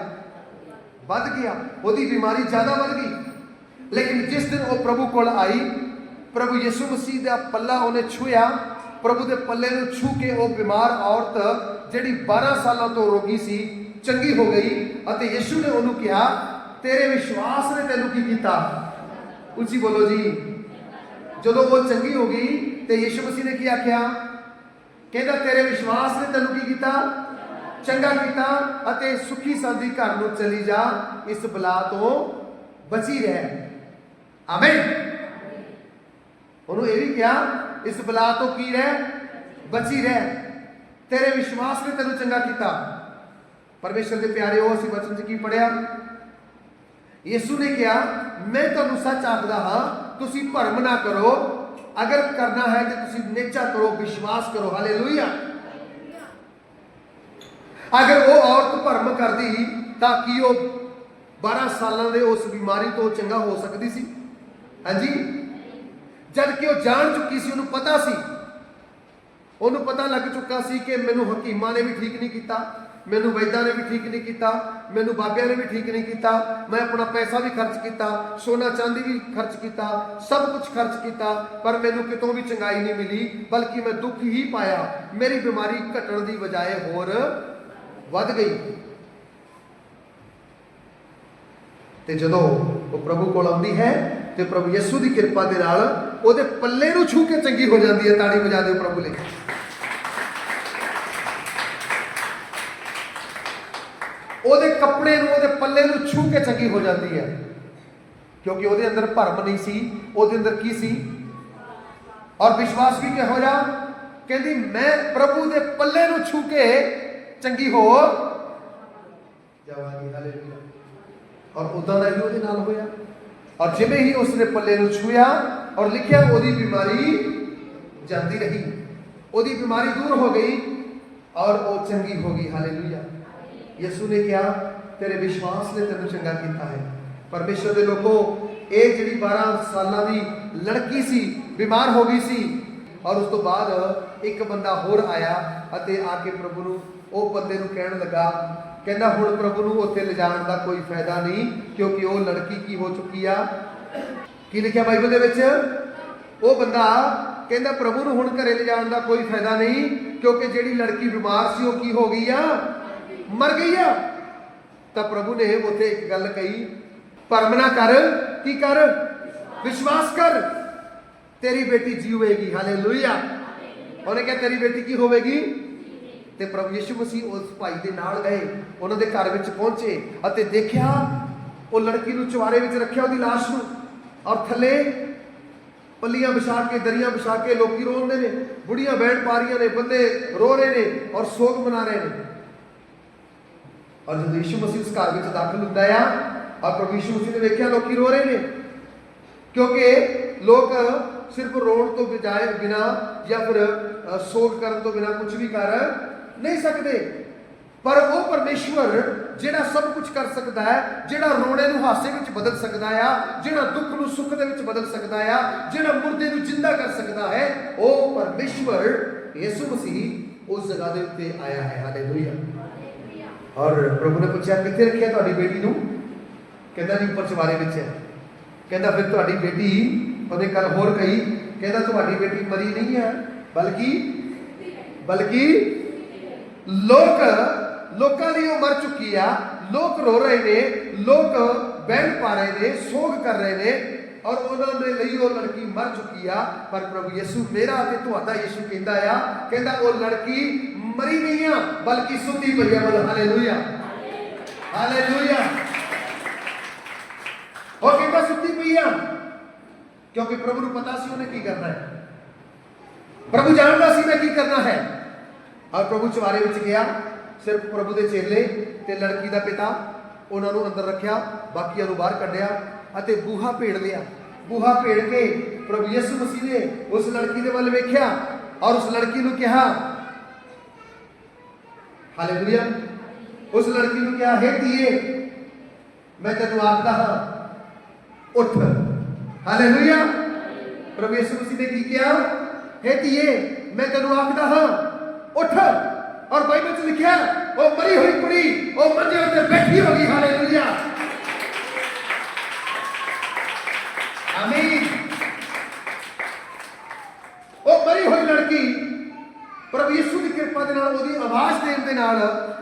ਵੱਧ ਗਿਆ। ਉਹਦੀ ਬਿਮਾਰੀ ਜ਼ਿਆਦਾ ਵੱਧ ਗਈ। ਲੇਕਿਨ ਜਿਸ ਦਿਨ ਉਹ ਪ੍ਰਭੂ ਕੋਲ ਆਈ, ਪ੍ਰਭੂ ਯਿਸੂ ਮਸੀਹ ਦਾ ਪੱਲਾ ਉਹਨੇ ਛੂਇਆ ਪ੍ਰਭੂ ਦੇ ਪੱਲੇ ਨੂੰ ਛੂ ਕੇ ਉਹ ਬਿਮਾਰ ਔਰਤ, ਜਿਹੜੀ 12 ਸਾਲਾਂ ਤੋਂ ਰੋਗੀ ਸੀ, ਚੰਗੀ ਹੋ ਗਈ ਅਤੇ ਯਿਸੂ ਨੇ ਉਹਨੂੰ ਕਿਹਾ ਤੇਰੇ ਵਿਸ਼ਵਾਸ ਨੇ ਤੈਨੂੰ ਕੀ ਕੀਤਾ? ਉੱਚੀ ਬੋਲੋ ਜੀ। ਜਦੋਂ ਉਹ ਚੰਗੀ ਹੋ ਗਈ ਤੇ ਯਿਸੂ ਮਸੀਹ ਨੇ ਕੀ ਆਖਿਆ? ਕਹਿੰਦਾ, ਤੇਰੇ ਵਿਸ਼ਵਾਸ ਨੇ ਤੈਨੂੰ ਕੀ ਕੀਤਾ? ਚੰਗਾ ਕੀਤਾ ਅਤੇ ਸੁਖੀ ਸੰਦੀ ਘਰ ਨੂੰ ਚਲੀ ਜਾ। ਇਸ ਬਲਾ ਤੋਂ ਬਚੀ ਰਹਿ। ਆਮੀਨ। ਉਹਨੂੰ ਇਹ ਵੀ ਕਿਹਾ, ਇਸ ਬਲਾ ਤੋਂ ਕੀ ਰਹਿ? ਬਚੀ ਰਹਿ। ਤੇਰੇ ਵਿਸ਼ਵਾਸ ਨੇ ਤੈਨੂੰ ਚੰਗਾ ਕੀਤਾ। ਪਰਮੇਸ਼ਰ ਦੇ ਪਿਆਰੇ, ਉਹ ਅਸੀਂ ਵਚਨ 'ਚ ਕੀ ਪੜਿਆ ਯਿਸੂ ਨੇ ਕਿਹਾ, ਮੈਂ ਤੁਹਾਨੂੰ ਸੱਚ ਆਖਦਾ ਹਾਂ, ਤੁਸੀਂ ਭਰਮ ਨਾ ਕਰੋ। ਅਗਰ ਕਰਨਾ ਹੈ ਤੇ ਤੁਸੀਂ ਨਿਚਾ ਕਰੋ, ਵਿਸ਼ਵਾਸ ਕਰੋ। ਹਾਲੇਲੂਇਆ। ਅਗਰ ਉਹ ਔਰਤ ਭਰਮ ਕਰਦੀ ਤਾਂ ਕੀ ਉਹ 12 ਸਾਲਾਂ ਦੇ ਉਸ ਬਿਮਾਰੀ ਤੋਂ ਚੰਗਾ ਹੋ ਸਕਦੀ ਸੀ? ਹਾਂਜੀ? ਜਦ ਕਿ ਉਹ ਜਾਣ ਚੁੱਕੀ ਸੀ, ਉਹਨੂੰ ਪਤਾ ਸੀ। ਉਹਨੂੰ ਪਤਾ ਲੱਗ ਚੁੱਕਾ ਸੀ ਕਿ ਮੈਨੂੰ ਹਕੀਮਾਂ ਨੇ ਵੀ ਠੀਕ ਨਹੀਂ ਕੀਤਾ। ਮੈਨੂੰ ਵੈਦਾਂ ਨੇ ਵੀ ਠੀਕ ਨਹੀਂ ਕੀਤਾ, ਮੈਨੂੰ ਬਾਬਿਆਂ ਨੇ ਵੀ ਠੀਕ ਨਹੀਂ ਕੀਤਾ, ਮੈਂ ਆਪਣਾ ਪੈਸਾ ਵੀ ਖਰਚ ਕੀਤਾ, ਸੋਨਾ ਚਾਂਦੀ ਵੀ ਖਰਚ ਕੀਤਾ, ਸਭ ਕੁਝ ਖਰਚ ਕੀਤਾ, ਪਰ ਮੈਨੂੰ ਕਿਤੋਂ ਵੀ ਚੰਗਾਈ ਨਹੀਂ ਮਿਲੀ, ਬਲਕਿ ਮੈਂ ਦੁੱਖ ਹੀ ਪਾਇਆ। ਮੇਰੀ ਬਿਮਾਰੀ ਘਟਣ ਦੀ ਬਜਾਏ ਹੋਰ ਵੱਧ ਗਈ। ਤੇ ਜਦੋਂ ਉਹ ਪ੍ਰਭੂ ਕੋਲ ਆਉਂਦੀ ਹੈ, ਤੇ ਪ੍ਰਭੂ ਯਿਸੂ ਦੀ ਕਿਰਪਾ ਦੇ ਨਾਲ ਉਹਦੇ ਪੱਲੇ ਨੂੰ ਛੂ ਕੇ ਚੰਗੀ ਹੋ ਜਾਂਦੀ ਹੈ, ਤਾੜੀ ਵਜਾ ਦਿਓ ਪ੍ਰਭੂ ਲਈ। ਉਹਦੇ ਕੱਪੜੇ ਨੂੰ, ਉਹਦੇ ਪੱਲੇ ਨੂੰ ਛੂ ਕੇ ਚੰਗੀ ਹੋ ਜਾਂਦੀ ਹੈ। ਕਿਉਂਕਿ ਉਹਦੇ ਅੰਦਰ ਭਰਮ ਨਹੀਂ ਸੀ, ਉਹਦੇ ਅੰਦਰ ਕੀ ਸੀ? ਔਰ ਵਿਸ਼ਵਾਸ ਵੀ ਕਿਹੋ ਜਿਹਾ? ਕਹਿੰਦੀ, ਮੈਂ ਪ੍ਰਭੂ ਦੇ ਪੱਲੇ ਨੂੰ ਛੂ ਕੇ ਚੰਗੀ ਹੋ ਜਾਵਾਂਗੀ ਹਾਲੇਲੂਇਆ ਔਰ ਉਦਾਂ ਦਾ ਹੀ ਉਹਦੇ ਨਾਲ ਹੋਇਆ। ਔਰ ਜਿਵੇਂ ਹੀ ਉਸਨੇ ਪੱਲੇ ਨੂੰ ਛੂਇਆ ਔਰ ਲਿਖਿਆ, ਉਹਦੀ ਬਿਮਾਰੀ ਜਾਂਦੀ ਰਹੀ। ਉਹਦੀ ਬਿਮਾਰੀ ਦੂਰ ਹੋ ਗਈ ਔਰ ਉਹ ਚੰਗੀ ਹੋ ਗਈ ਹਾਲੇਲੂਇਆ ਯਿਸੂ ਨੇ ਕਿਹਾ, ਤੇਰੇ ਵਿਸ਼ਵਾਸ ਨੇ ਤੈਨੂੰ ਚੰਗਾ ਕੀਤਾ ਹੈ। ਪਰਮੇਸ਼ਰ ਦੇ ਲੋਕੋ, ਇਹ ਜਿਹੜੀ 12 ਸਾਲਾਂ ਦੀ ਲੜਕੀ ਸੀ, ਬਿਮਾਰ ਹੋ ਗਈ ਸੀ, ਔਰ ਉਸ ਤੋਂ ਬਾਅਦ ਇੱਕ ਬੰਦਾ ਹੋਰ ਆਇਆ ਅਤੇ ਆ ਕੇ ਪ੍ਰਭੂ ਨੂੰ, ਉਹ ਬੰਦੇ ਨੂੰ ਕਹਿਣ ਲੱਗਾ, ਕਹਿੰਦਾ, ਹੁਣ ਪ੍ਰਭੂ ਨੂੰ ਉੱਥੇ ਲਿਜਾਣ ਦਾ ਕੋਈ ਫਾਇਦਾ ਨਹੀਂ, ਕਿਉਂਕਿ ਉਹ ਲੜਕੀ ਕੀ ਹੋ ਚੁੱਕੀ ਆ? ਕੀ ਲਿਖਿਆ ਬਾਈਬਲ ਦੇ ਵਿੱਚ? ਉਹ ਬੰਦਾ ਕਹਿੰਦਾ, ਪ੍ਰਭੂ ਨੂੰ ਹੁਣ ਘਰੇ ਲਿਜਾਣ ਦਾ ਕੋਈ ਫਾਇਦਾ ਨਹੀਂ, ਕਿਉਂਕਿ ਜਿਹੜੀ ਲੜਕੀ ਬਿਮਾਰ ਸੀ, ਉਹ ਕੀ ਹੋ ਗਈ ਆ? ਮਰ ਗਈ ਆ। ਤਾਂ ਪ੍ਰਭੂ ਨੇ ਉੱਥੇ ਇੱਕ ਗੱਲ ਕਹੀ ਭਰਮ ਨਾ ਕਰ, ਕੀ ਕਰ? ਵਿਸ਼ਵਾਸ ਕਰ। ਤੇਰੀ ਬੇਟੀ ਜੀਵੇਗੀ, ਹਾਲੇਲੂਇਆ। ਉਹਨੇ ਕਿਹਾ, ਤੇਰੀ ਬੇਟੀ ਕੀ ਹੋਵੇਗੀ? ਤੇ ਪ੍ਰਭੂ ਯਿਸੂ ਮਸੀਹ ਉਸ ਭਾਈ ਦੇ ਨਾਲ ਗਏ, ਉਹਨਾਂ ਦੇ ਘਰ ਵਿੱਚ ਪਹੁੰਚੇ ਅਤੇ ਦੇਖਿਆ, ਉਹ ਲੜਕੀ ਨੂੰ ਚੁਆਰੇ ਵਿੱਚ ਰੱਖਿਆ ਉਹਦੀ ਲਾਸ਼ ਨੂੰ ਔਰ ਥੱਲੇ ਪੱਲੀਆਂ ਵਿਛਾ ਕੇ, ਦਰੀਆਂ ਵਿਛਾ ਕੇ ਲੋਕੀ ਰੋਂਦੇ ਨੇ, ਬੁੜੀਆਂ ਬੈਠ ਪਾ ਰਹੀਆਂ ਨੇ, ਬੰਦੇ ਰੋ ਰਹੇ ਨੇ ਔਰ ਸੋਗ ਮਨਾ ਰਹੇ ਨੇ। ਔਰ ਜਦੋਂ ਯਿਸੂ ਮਸੀਹ ਉਸ ਘਰ ਵਿੱਚ ਦਾਖਲ ਹੁੰਦਾ ਆ ਔਰ ਪ੍ਰਭੂ ਯਿਸੂ ਮਸੀਹ ਨੇ ਵੇਖਿਆ ਲੋਕੀ ਰੋ ਰਹੇ ਨੇ ਕਿਉਂਕਿ ਲੋਕ ਸਿਰਫ ਰੋਣ ਤੋਂ ਬਜਾਏ ਬਿਨਾ ਜਾਂ ਫਿਰ ਅ, ਸੋਗ ਕਰਨ ਤੋਂ ਬਿਨਾ ਕੁਝ ਵੀ ਕਰ ਨਹੀਂ ਸਕਦੇ ਪਰ ਉਹ ਪਰਮੇਸ਼ਵਰ ਜਿਹੜਾ ਸਭ ਕੁਝ ਕਰ ਸਕਦਾ ਹੈ ਜਿਹੜਾ ਰੋਣੇ ਨੂੰ ਹਾਸੇ ਵਿੱਚ ਬਦਲ ਸਕਦਾ ਆ ਜਿਹੜਾ ਦੁੱਖ ਨੂੰ ਸੁੱਖ ਦੇ ਵਿੱਚ ਬਦਲ ਸਕਦਾ ਆ ਜਿਹੜਾ ਮੁਰਦੇ ਨੂੰ ਜਿੰਦਾ ਕਰ ਸਕਦਾ ਹੈ ਉਹ ਪਰਮੇਸ਼ਵਰ ਯਿਸੂ ਮਸੀਹ ਉਸ ਜਗ੍ਹਾ ਦੇ ਉੱਤੇ ਆਇਆ ਹੈ ਹਾਲੇਲੂਇਆ ਔਰ ਪ੍ਰਭੂ ਨੇ ਪੁੱਛਿਆ, ਕਿੱਥੇ ਰੱਖਿਆ ਤੁਹਾਡੀ ਬੇਟੀ ਨੂੰ? ਕਹਿੰਦਾ, ਜੀ, ਉੱਪਰ ਚਵਾਰੇ ਵਿੱਚ ਹੈ। ਕਹਿੰਦਾ, ਫਿਰ ਤੁਹਾਡੀ ਬੇਟੀ ਉਹਨੇ ਕੱਲ ਹੋਰ ਕਹੀ, ਕਹਿੰਦਾ, ਤੁਹਾਡੀ ਬੇਟੀ ਮਰੀ ਨਹੀਂ ਹੈ, ਬਲਕਿ ਬਲਕਿ ਲੋਕ, ਲੋਕਾਂ ਲਈ ਉਹ ਮਰ ਚੁੱਕੀ ਆ। ਲੋਕ ਰੋ ਰਹੇ ਨੇ, ਲੋਕ ਬਹਿਣ ਪਾ ਰਹੇ ਨੇ, ਸੋਗ ਕਰ ਰਹੇ ਨੇ ਔਰ ਉਹਨਾਂ ਦੇ ਲਈ ਉਹ ਲੜਕੀ ਮਰ ਚੁੱਕੀ ਆ। ਪਰ ਪ੍ਰਭੂ ਯਿਸੂ ਮੇਰਾ ਤੇ ਤੁਹਾਡਾ ਯਿਸੂ ਕਹਿੰਦਾ ਆ, ਕਹਿੰਦਾ ਉਹ ਲੜਕੀ ਮਰੀ ਨਹੀਂ ਆ, ਬਲਕਿ ਸੁੱਤੀ ਪਈ ਆ। ਬਲ ਹਾਲੇਲੂਇਆ। ਹਾਲੇਲੂਇਆ। ਉਹ ਕਹਿੰਦਾ ਸੁੱਤੀ ਪਈ ਆ। ਕਿਉਂਕਿ ਪ੍ਰਭੂ ਨੂੰ ਪਤਾ ਸੀ ਉਹਨੇ ਕੀ ਕਰਨਾ ਹੈ। ਪ੍ਰਭੂ ਜਾਣਦਾ ਸੀ ਮੈਂ ਕੀ ਕਰਨਾ ਹੈ। ਔਰ ਪ੍ਰਭੂ ਚਵਾਰੇ ਵਿੱਚ ਗਿਆ, ਸਿਰਫ ਪ੍ਰਭੂ ਦੇ ਚੇਲੇ ਤੇ ਲੜਕੀ ਦਾ ਪਿਤਾ, ਉਹਨਾਂ ਨੂੰ ਅੰਦਰ ਰੱਖਿਆ, ਬਾਕੀਆਂ ਨੂੰ ਬਾਹਰ ਕੱਢਿਆ। ਅਤੇ ਬੂਹਾ ਭੇੜ ਲਿਆ। ਬੂਹਾ ਭੇੜ ਕੇ ਪ੍ਰਭੂ ਯਿਸੂ ਮਸੀਹ ਨੇ ਉਸ ਲੜਕੀ ਦੇ ਵੱਲ ਵੇਖਿਆ ਔਰ ਉਸ ਲੜਕੀ ਨੂੰ ਕਿਹਾ, ਹਾਲੇਲੂਇਆ। ਉਸ ਲੜਕੀ ਨੂੰ ਕਿਹਾ, ਹੈ ਧੀਏ, ਮੈਂ ਤੈਨੂੰ ਆਖਦਾ ਹਾਂ, ਉੱਠ। ਹਾਲੇਲੂਇਆ। ਪ੍ਰਭੂ ਯਿਸੂ ਮਸੀਹ ਨੇ ਕੀ ਕਿਹਾ? ਹੈ ਧੀਏ, ਮੈਂ ਤੈਨੂੰ ਆਖਦਾ ਹਾਂ, ਉੱਠ। ਔਰ ਬਾਈਬਲ 'ਚ ਲਿਖਿਆ, ਉਹ ਮਰੀ ਹੋਈ ਕੁੜੀ, ਉਹ ਮੰਜੇ ਉੱਤੇ ਬੈਠੀ ਹੋ ਗਈ। ਹਾਲੇਲੂਇਆ ਆਮੀਨ ਉਹ ਮਰੀ ਹੋਈ ਲੜਕੀ ਪ੍ਰਭੂ ਯਿਸੂ ਦੀ ਨਾਲ ਉਹਦੀ ਆਵਾਜ਼ ਦੇਣ ਦੇ ਨਾਲ